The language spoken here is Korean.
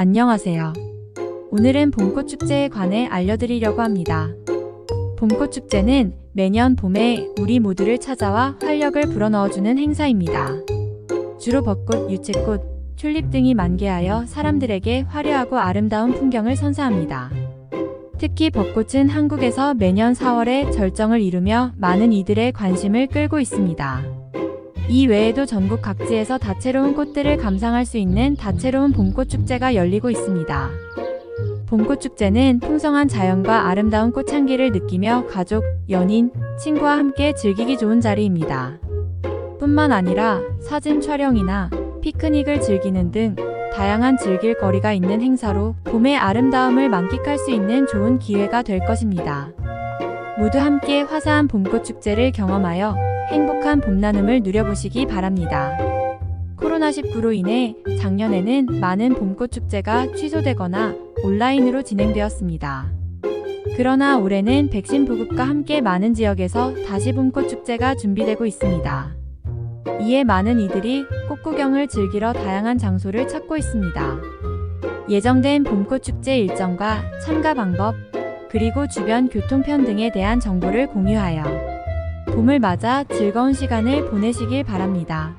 안녕하세요. 오늘은 봄꽃 축제에 관해 알려드리려고 합니다. 봄꽃 축제는 매년 봄에 우리 모두를 찾아와 활력을 불어넣어주는 행사입니다. 주로 벚꽃, 유채꽃, 튤립 등이 만개하여 사람들에게 화려하고 아름다운 풍경을 선사합니다. 특히 벚꽃은 한국에서 매년 4월에 절정을 이루며 많은 이들의 관심을 끌고 있습니다. 이 외에도 전국 각지에서 다채로운 꽃들을 감상할 수 있는 다채로운 봄꽃 축제가 열리고 있습니다. 봄꽃 축제는 풍성한 자연과 아름다운 꽃향기를 느끼며 가족, 연인, 친구와 함께 즐기기 좋은 자리입니다. 뿐만 아니라 사진 촬영이나 피크닉을 즐기는 등 다양한 즐길 거리가 있는 행사로 봄의 아름다움을 만끽할 수 있는 좋은 기회가 될 것입니다. 모두 함께 화사한 봄꽃 축제를 경험하여 행복한 봄 나눔을 누려보시기 바랍니다. 코로나19로 인해 작년에는 많은 봄꽃 축제가 취소되거나 온라인으로 진행되었습니다. 그러나 올해는 백신 보급과 함께 많은 지역에서 다시 봄꽃 축제가 준비되고 있습니다. 이에 많은 이들이 꽃 구경을 즐기러 다양한 장소를 찾고 있습니다. 예정된 봄꽃 축제 일정과 참가 방법, 그리고 주변 교통편 등에 대한 정보를 공유하여 봄을 맞아 즐거운 시간을 보내시길 바랍니다.